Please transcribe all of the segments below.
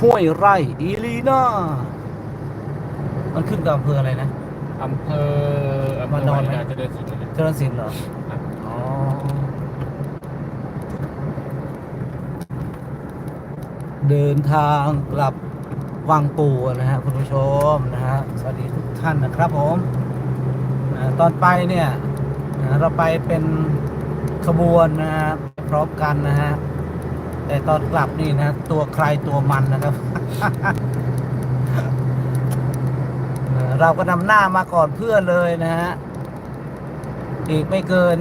ห้วยไร่อีลีน่ามันขึ้นกับอำเภออะไรนะ อำเภออำเภมาอนอนไหมวารินจะเดินสุดเลย เจริญศิลป์เหรอครับ อ๋อเดินทางกลับวังปูนะฮะคุณผู้ชมนะฮะสวัสดีทุกท่านนะครับผมนะตอนไปเนี่ยนะเราไปเป็นขบวนนะฮะพร้อมกันนะฮะ แต่ตอนกลับนี่นะ ตัวใครตัวมันนะครับ เราก็นำหน้ามาก่อนเพื่อนเลยนะฮะ อีกไม่เกิน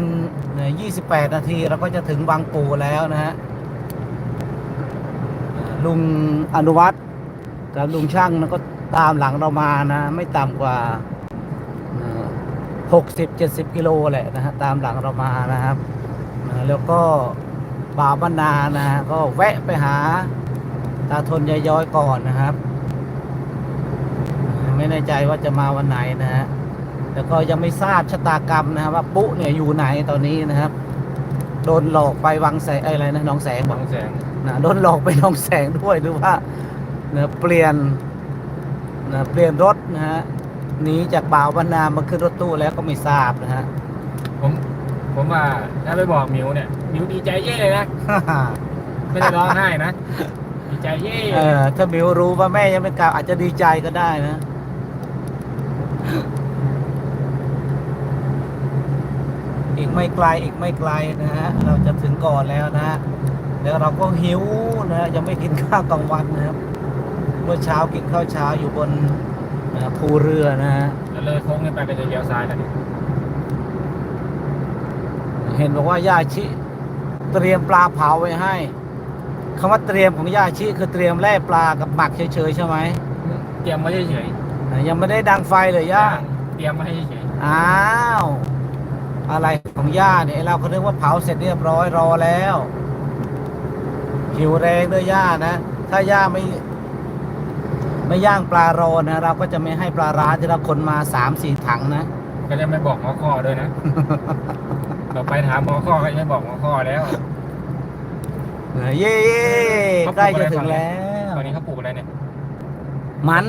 28 นาทีเราก็จะถึงวังปูแล้วนะฮะ ลุงอนุวัฒน์กับลุงช่างนะก็ตามหลังเรามานะ ไม่ต่ำกว่าหกสิบเจ็ดสิบกิโลแหละนะฮะ ตามหลังเรามานะครับ แล้วก็ บ่าวบ้านนานะฮะก็แวะไปหาตาทนยายย้อยก่อนนะครับ ไม่แน่ใจว่าจะมาวันไหนนะฮะแล้วก็ยังไม่ทราบชะตากรรมนะครับว่าปุ๊เนี่ยอยู่ไหนตอนนี้นะครับ โดนหลอกไปวังแสงเอ้ยอะไรนะหน้องแสงบาบอกงแสงนะโดนหลอกไปหน้องแสงด้วยหรือว่านะเปลี่ยนนะเปลี่ยนรถนะฮะหนีจากบ่าวบรรนามาขึ้นรถตู้แล้วก็ไม่ทราบนะฮะผม ผมว่าถ้าไปบอกมิวเนี่ยมิวดีใจเย่เลยนะไม่ได้ร้องไห้นะดีใจเย่เออถ้ามิวรู้ว่าแม่ยังไม่กลับอาจจะดีใจก็ได้นะอีกไม่ไกลอีกไม่ไกลนะฮะเราจะถึงก่อนแล้วนะฮะแล้วเราก็หิวนะฮะยังไม่กินข้าวกลางวันนะครับเมื่อเช้ากินข้าวเช้าอยู่บนเอ่อภูเรือนะฮะแล้วเลยโค้งขึ้นไปก็จะเลี้ยวซ้ายแล้ว เนี่ยเห็นบอกว่าย่าชิ เตรียมปลาเผาไว้ให้คำว่าเตรียมของย่าชิคือเตรียมแล่ปลากับหมักเฉยๆใช่ไหมเตรียมมาเฉยอะยังไม่ได้ดังไฟเลยๆย่าเตรียมมาให้เฉยอ้าวอะไรของย่าเนี่ยเราก็นึกว่าเผาเสร็จเรียบร้อยรอแล้วหิวแรงด้วยย่านะ ถ้าย่าไม่ ไม่ย่างปลารอนะเราก็จะไม่ให้ปลาร้าที่เราคนมาสามสี่ถังนะก็จะไม่บอกหมอข้อด้วยนะ ต่อไปถามหมอข้อก็จะไม่บอกหมอข้อแล้วเย้ใกล้จะถึงแล้ว ตอนนี้เขาปลูกอะไรเนี่ย มัน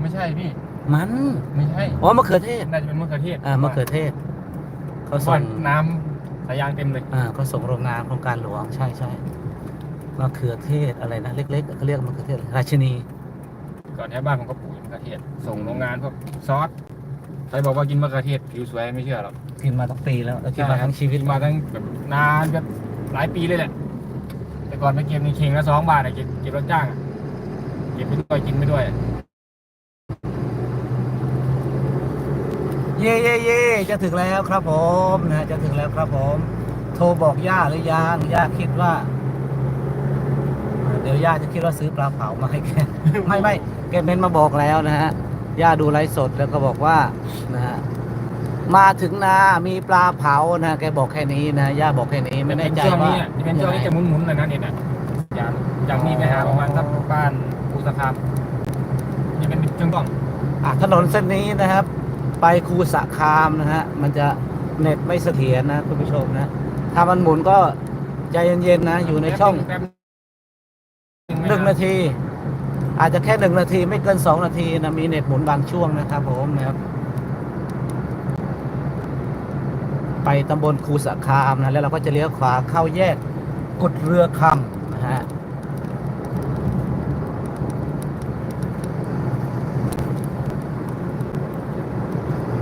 ไม่ใช่พี่ มัน ไม่ใช่ อ๋อมะเขือเทศ น่าจะเป็นมะเขือเทศ อ่ามะเขือเทศ เขาส่ส่วงนน้ำสายยางเต็มเลย อ่าเขาส่งโรงงานโครงการหลวง ใช่ใช่มะเขือเทศอะไรนะ เล็กๆเขาเรียกมะเขือเทศ ราชินี ก่อนแถวบ้านผมก็ปลูกมะเขือเทศ ส่งโรงงานพวกซอส ใครบอกว่ากินมะเขือเทศผิวสวยไม่เชื่อหรอกกินมาตั้งปีแล้วแล้วกินมาทั้งชีวิตกินมาตั้งแบบนานแบบหลายปีเลยแหละ แต่ก่อนไปเก็บในเข่งละสองบาทอะเก็บเก็บรับจ้างอะเก็บไปด้วยกินไปด้วย เย่เย่เย่จะถึงแล้วครับผมนะจะถึงแล้วครับผม โทรบอกย่าหรือยังย่าคิดว่าอ่าเดี๋ยวย่าจะคิดว่าซื้อปลาเผามาให้แกไม่ไม่แกเม้นมาบอกแล้วนะฮะ ย่าดูไลฟ์สดแล้วก็บอกว่านะฮะมาถึงนามีปลาเผานะแกบอกแค่นี้นะย่าบอกแค่นี้ไม่แน่ใจช่วงว่านี้อะเป็นช่วงนี้จะหมุนๆเลยนะเนี่ยนะอย่างอย่างนี้ไปหาประมาณสักบ้านภูสะคามนี่เป็นช่วงต้องอะถนนเส้นนี้นะครับ ไปคูสะคามนะฮะมันจะเน็ตไม่เสถียรนะคุณผู้ชมนะถ้ามันหมุนก็ใจเย็นๆนะ อยู่ในช่องแป๊บหนึ่งนาที อาจจะแค่หนึ่งนาทีไม่เกินสองนาทีนะมีเน็ตหมุนบางช่วงนะครับผมนะครับ ไปตำบลคูสะคามนะแล้วเราก็จะเลี้ยวขวาเข้าแยกกุดเรือคำนะฮะ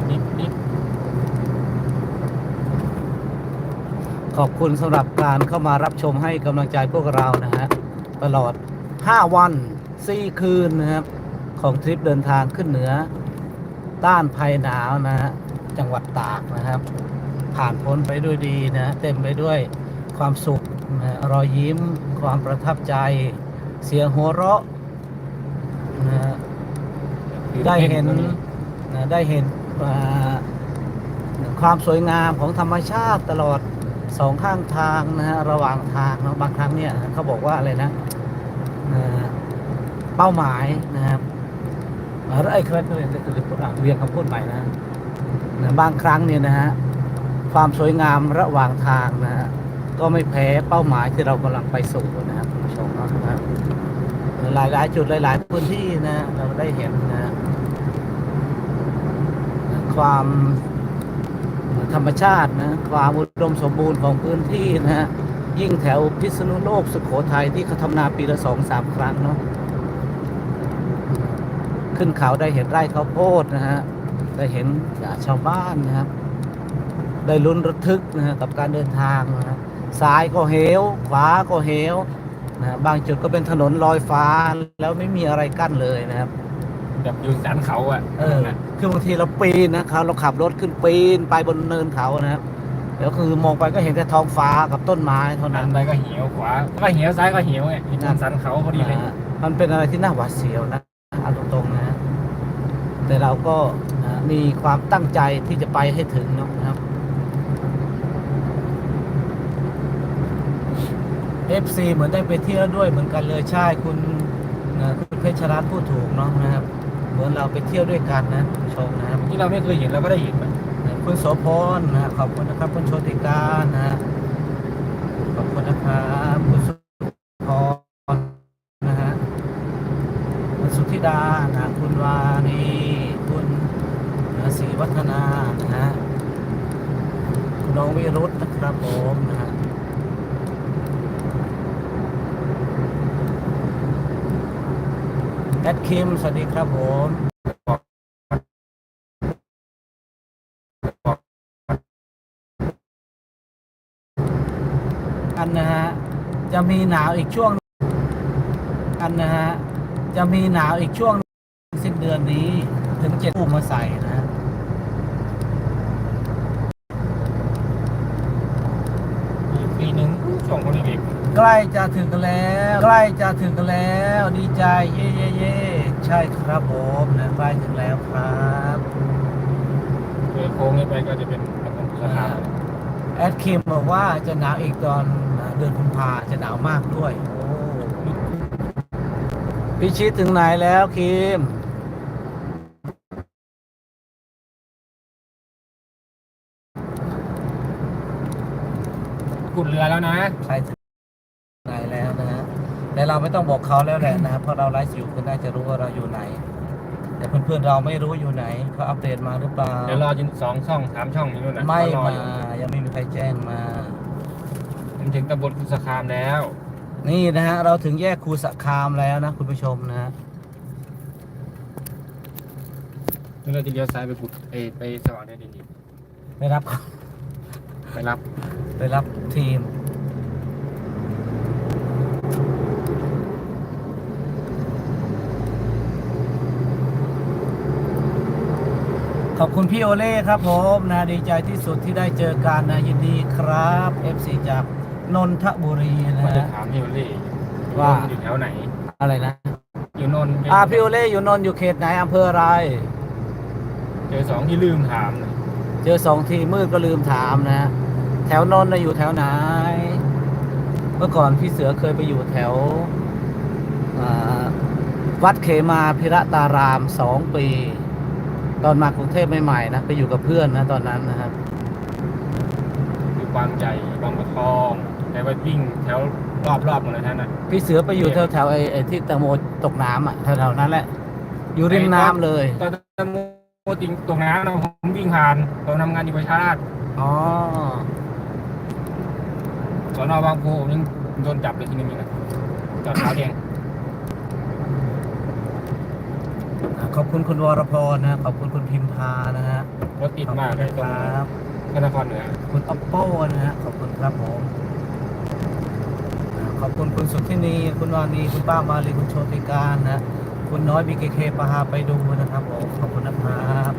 นิดนิดขอบคุณสำหรับการเข้ามารับชมให้กำลังใจพวกเรานะฮะ ตลอด 5 วัน 4 คืนนะครับ ของทริปเดินทางขึ้นเหนือ ต้านภัยหนาวนะฮะจังหวัดตากนะครับ ผ่านพ้นไปด้วยดีนะเต็มไปด้วยความสุขนะรอยยิ้ม ความประทับใจ เสียงหัวเราะนะได้เห็นนะได้เห็นความสวยงามของธรรมชาติตลอดสองข้างทางนะฮะระหว่างทางนะบางครั้งเนี่ยเขาบอกว่าอะไรนะ เป้าหมายนะครับอ่าไอ้เคยเรียนเรียนคำพูดใหม่นะนะบางครั้งเนี่ยนะฮะความสวยงามระหว่างทางนะฮะก็ไม่แพ้เป้าหมายที่เรากำลังไปสู่นะครับคุณผู้ชมนะครับหลายหลายจุดหลาย ๆ พื้นที่นะ เราได้เห็นนะความธรรมชาตินะความอุดมสมบูรณ์ของพื้นที่นะฮะยิ่งแถวพิษณุโลกสุโขทัยที่เขาทำนาปีละสองสามครั้งเนาะ ขึ้นเขาได้เห็นไร่ข้าวโพดนะฮะได้เห็นชาวบ้านนะครับ ได้ลุ้นระทึกนะฮะกับการเดินทางนะฮะซ้ายก็เหว ขวาก็เหวนะฮะบางจุดก็เป็นถนนลอยฟ้าแล้วไม่มีอะไรกั้นเลยนะครับแบบอยู่สันเขาอะเออคือบางทีเราปีนนะครับเราขับรถขึ้นปีนไปบนเนินเขานะครับแล้วคือมองไปก็เห็นแต่ท้องฟ้ากับต้นไม้เท่านั้นั้นนไปก็เหี่ยวขวาก็เหี่ยวซ้ายก็เหี่ยวไงอยู่บนสันเขาพอดีเลยนะฮะมันเป็นอะไรที่น่าหวาดเสียวนะเอาตรงๆนะ แต่เราก็มีความตั้งใจที่จะไปให้ถึงเนาะครับ FC เหมือนได้ไปเที่ยวด้วยเหมือนกันเลยใช่คุณคุณเพชรรัตน์พูดถูกเนาะนะครับ เหมือนเราไปเที่ยวด้วยกันนะชมนะครับที่เราไม่เคยเห็นเราก็ได้เห็นมันคุณโสพรนะขอบคุณนะครับคุณโชติการนะฮะขอบคุณนะครับคุณสุพรนะฮะคุณสุธิดานะคุณวานีคุณนะศรีวัฒนานะฮะคุณน้องวิรุธนะ ครับผมนะฮะแอดคิม สวัสดีครับผมกันนะฮะ จะมีหนาวอีกช่วงกันนะฮะ จะมีหนาวอีกช่วงสิ้นเดือนนี้ ถึงเจะตู้มาใส่นะฮะ อีกปี หนึ่งช่วงคนเด็กใกล้จะถึงกันแล้ว ใกล้จะถึงกันแล้ว ดีใจเย่เย่เย่ใช่ครับผมนะใกล้ถึงแล้วครับๆเลยโค้งนี้ไปก็จะเป็นถนนสะพานแอดคิมบอกว่าจะหนาวอีกตอนเดือนกุมภาจะหนาวมากด้วยโอ้พี่ชิดถึงไหนแล้วคิม ขุดเรือแล้วนะ ใครถึงไหนแล้วนะฮะแต่เราไม่ต้องบอกเขาแล้วแหละนะครับเพราะเราไลฟ์อยู่คุณน่าจะรู้ว่าเราอยู่ไหน แต่เพื่อนๆเราไม่รู้อยู่ไหนเขาอัปเดตมาหรือเปล่า เดี๋ยวรอจนสองช่องสามช่องอยู่นู่นนะไม่รอมาอยู่ยังไม่มีใครแจ้งมา มันถึงตำบลกุสคามแล้ว นี่นะฮะเราถึงแยกคูสะคามแล้วนะคุณผู้ชมนะฮะนี่เราจะเลี้ยวซ้ายไปกุดเอยไปสว่างแดนดินอีกไปรับ ไปรับไปรับทีม ขอบคุณพี่โอเล่ครับผมนะดีใจที่สุดที่ได้เจอกันนะยินดีครับ FC จากนนทบุรีนะก็จะฮะ ถามพี่โอเล่ว่า อยู่แถวไหน อะไรนะ อยู่นนท์อ่าพี่โอเล่อยู่นนท์อยู่เขตไหนอำเภออะไร เจอสองที่ลืมถามเลยเจอสองทีมืดก็ลืมถามนะ แถวนนท์นะอยู่แถวไหน เมื่อก่อนพี่เสือเคยไปอยู่แถวอ่าวัดเขมาพิระตารามสองปี ตอนมากรุงเทพใหม่ๆนะไปอยู่กับเพื่อนนะตอนนั้นนะครับ อยู่บางใจบางบัวทองแต่ว่าวิ่งแถวรอบรอบๆหมดเลยท่านน่ะพี่เสือไปอยู่แถวแถวๆไอ้ไอ้ที่แตงโมตกน้ำอะแถวๆนั้นแหละ อยู่ริมน้ำเลยตอนตอนโม จริงตรงนั้นนะผมวิ่งผ่านตอนทำงานอยู่ประชาราชอ๋อสอนอบางโพผมยังโดนจับเลยทีนึงนะจอดขาวแดงขอบคุณคุณวรพรนะ ขอบคุณคุณพิมพานะฮะรถติดขอบมากคุณเลยนะตครงรับพระนครเหนือคุณอ p ปโป้นะฮะขอบคุณครับผมอ่าขอบคุณคุณสุทธินีคุณวานีคุณป้ามาลีคุณโชติการนะ คุณน้อยบีเคเคพาไปดูนะครับผมขอบคุณนะครับ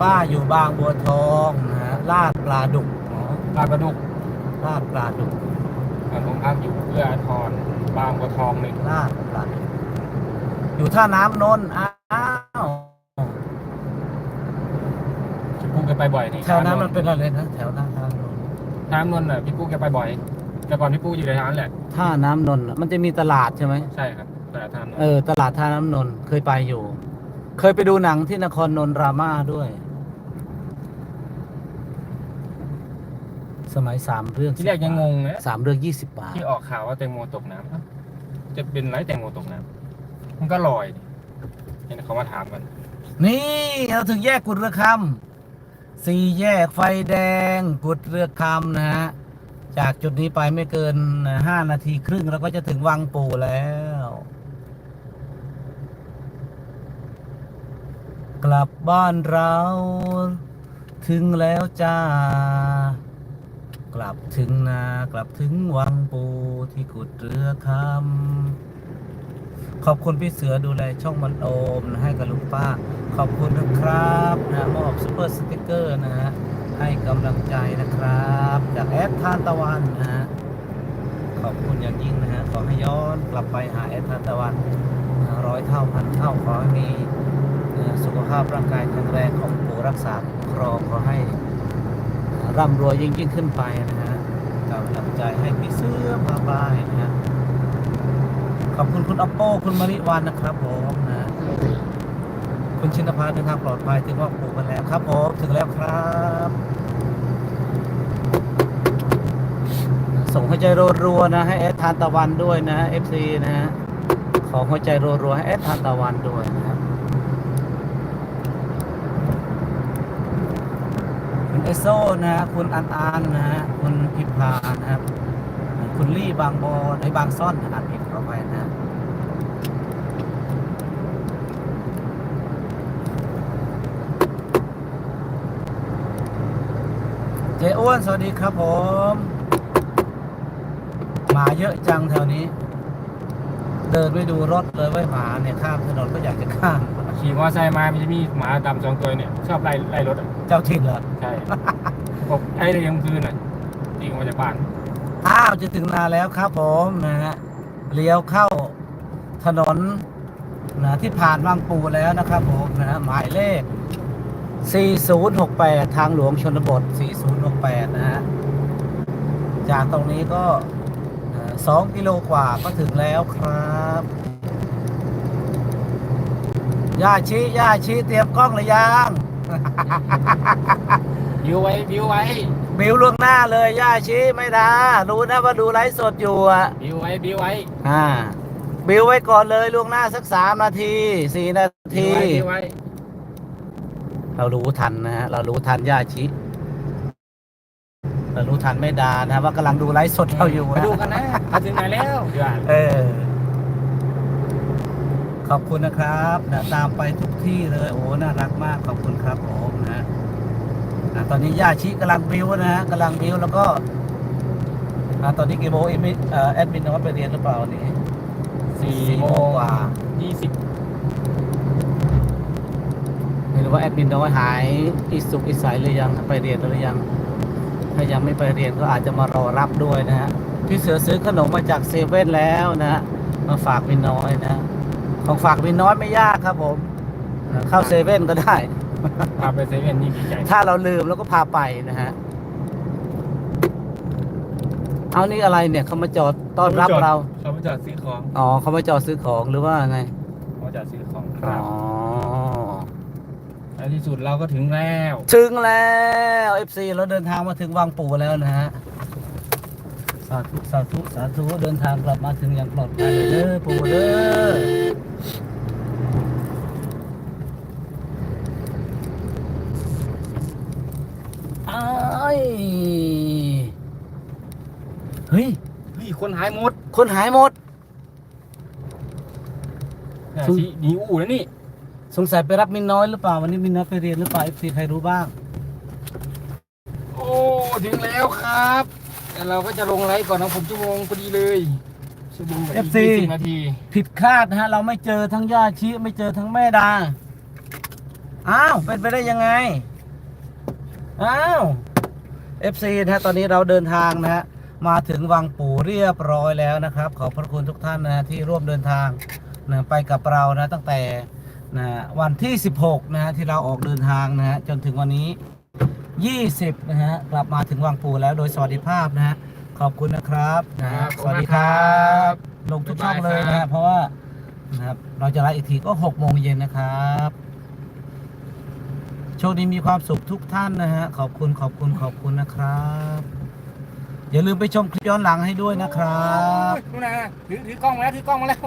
ป้าอยู่บางบัวทองนะฮะลาดปลาดุกอ๋อลาดกระดุกลาดปลาดุกตอนผมพักอยู่เพื่ออาทรบางบัวทองหนึ่งลาดปลาดุกอยู่ท่าน้ำนนท์อ้าวพี่ปุ๊กแกไปบ่อยนี่แถวนั้นมันเป็นอะไรนะแถวหน้าทางนนท์น้ำนนท์น่ะพี่ปุ๊กแกไปบ่อย แต่ก่อนพี่ปุ๊กอยู่ในร้านแหละ ท่าน้ำนนท์มันจะมีตลาดใช่ไหม ใช่ครับตลาดท่านนท์เออ ตลาดท่าน้ำนนท์เคยไปอยู่ เคยไปดูหนังที่นครนนท์รามาด้วย สมัยสามเรื่องที่แรกยังงงนะสามเรื่องยี่สิบบาท ที่ออกข่าวว่าแตงโมตกน้ำเอ้าจะเป็นไรแตงโมตกน้ำมันก็ลอยนี่เห็นเขามาถามกัน นี่เราถึงแยกกุดเรือคำสี่แยกไฟแดงกุดเรือคำนะฮะ จากจุดนี้ไปไม่เกินห้านาทีครึ่งเราก็จะถึงวังปู่แล้ว กลับบ้านเรา ถึงแล้วจ้า กลับถึงนากลับถึงวังปูที่กุดเรือคำขอบคุณพี่เสือดูแลช่องมันโอมนะให้กับลุงป้า ขอบคุณนะครับนะมอบซุปเปอร์สติกเกอร์นะฮะ ให้กำลังใจนะครับ จากแอดทานตะวันนะฮะขอบคุณอย่างยิ่งนะฮะขอให้ย้อนกลับไปหาแอดทานตะวันร้อยเท่าพันเท่าขอให้มีสุขภาพร่างกายแข็งแรงของปู่รักษาครองขอให้ร่ำรวยยิ่งยิ่งขึ้นไปนะฮะกำลังใจให้พี่เสื้อพาบายนะฮะขอบคุณคุณอัปโป้คุณมาริวันนะครับผม ชินภาเดินทางปลอดภัยถึงว่าปูกันแล้วครับผมถึงแล้วครับ ส่งหัวใจรัวๆนะให้แอดทานตะวันด้วยนะ FC นะฮะขอหัวใจรัวๆให้แอดทานตะวันด้วยนะครับคุณเอสโซนะฮะคุณอันอันนะฮะคุณพิพานะครับ คุณลี่บางบอในบางซ่อนอ่านผิดขอไปนะฮะเจ้อ้วนสวัสดีครับผม หมาเยอะจังแถวนี้ เดินไปดูรถเลยไว้ยหมาเนี่ยข้ามถนนก็อยากจะข้าม ขี่มอเตอร์ไซค์มามันจะมีหมาดำสองตัวเนี่ย ชอบไล่ไล่รถอะเจ้าถิ่นเหรอ ใช่ บอกไอ้เลยยังคืนอะตีออกมาจากบ้าน อ้าวจะถึงนาแล้วครับผมนะฮะเลี้ยวเข้าถนนนะที่ผ่านบางปูแล้วนะครับผมนะฮะหมายเลข 4068 ทางหลวงชนบท 4068 นะฮะ จากตรงนี้ก็เอ่อ2กิโลกว่าก็ถึงแล้วครับย่าชีย่าชีเตรียมกล้องหรือยัง บิวไว้บิวไว้บิวล่วงหน้าเลยย่าชีไม่ดารู้นะว่าดูไลฟ์สดอยู่อะบิวไว้บิวไว้อ่า บิวไว้ก่อนเลยล่วงหน้าสักสามนาทีสี่นาบิทีวไว้บิวไว้ เรารู้ทันนะฮะเรารู้ทันย่าชิเรารู้ทันไม่ดานะว่ากำลังดูไลฟ์สดเราอยู่มาดูกันนะมาถึงไหนแล้วเดี๋ยวเออขอบคุณนะครับนะตามไปทุกที่เลยโอ้น่ารักมากขอบคุณครับผมนะอะตอนนี้ย่าชิกำลังบิวนะฮะกำลังบิวแล้วก็อะตอนนี้กี่โมงเอ็มเอ่อแอดมินนอตไปเรียนหรือเปล่าวันนี่สี่โมงกว่ายี่สิบ ไม่รู้ ว่าแอดมินน้อยหายอิสุกอิสัยหรือยังไปเรียนหรือยัง ถ้ายังไม่ไปเรียนก็อาจจะมารอรับด้วยนะฮะพี่เสือซื้อขนมมาจากเซเว่นแล้วนะฮะมาฝากมินน้อยนะ ของฝากมินน้อยไม่ยากครับผมนะเข้าเซเว่นก็ได้ พาไปเซเว่นนี่ดีใจถ้าเราลืมเราก็พาไปนะฮะ เอานี่อะไรเนี่ยเขามาจอดต้อนรับเรา เขามาจอดซื้อของ อ๋อเขามาจอดซื้อของหรือว่าไง เขามาจอดซื้อของคอ๋รัอบใน ที่สุดเราก็ถึงแล้ว ถึงแล้ว FC เราเดินทางมาถึงวังปู่แล้วนะฮะ สาธุสาธุสาธุเดินทางกลับมาถึงอย่างปลอดภัยเด้อปู่เด้ออ้ายเฮ้ยเฮ้ยคนหายหมดคนหายหมด เนี่ยสุดสิหนีอู่แล้วนี่ สงสัยไปรับมินน้อยหรือเปล่า วันนี้มินน้อยไปเรียนหรือเปล่า FC ใครรู้บ้าง โอ้ถึงแล้วครับแต่เราก็จะลงไลฟ์ก่อนนะผมชั่วโมงพอดีเลยชั่วโมงกับอีก FC ยี่สิบนาทีผิดคาดนะฮะ เราไม่เจอทั้งย่าชิไม่เจอทั้งแม่ดา อ้าว เป็นไปได้ยังไง อ้าว FC นะฮะตอนนี้เราเดินทางนะฮะ มาถึงวังปู่เรียบร้อยแล้วนะครับ ขอบพระคุณทุกท่านนะฮะที่ร่วมเดินทางนะไปกับเรานะตั้งแต่ นะวันที่ 16 นะฮะที่เราออกเดินทางนะฮะจนถึงวันนี้ 20 นะฮะกลับมาถึงวังปู่แล้วโดยสวัสดิภาพนะฮะขอบคุณนะครับนะฮะสวัสดีครับ ลงทุกช่องเลยนะฮะเพราะว่านะครับเราจะไลฟ์อีกทีก็ 6 โมงเย็นนะครับโชคดีมีความสุขทุกท่านนะฮะขอบคุณขอบคุณขอบคุณนะครับ อย่าลืมไปชมคลิปย้อนหลังให้ด้วยนะครับโอ้ยนู่นนะถือถือกล้องมาแล้วถือกล้องมาแล้ว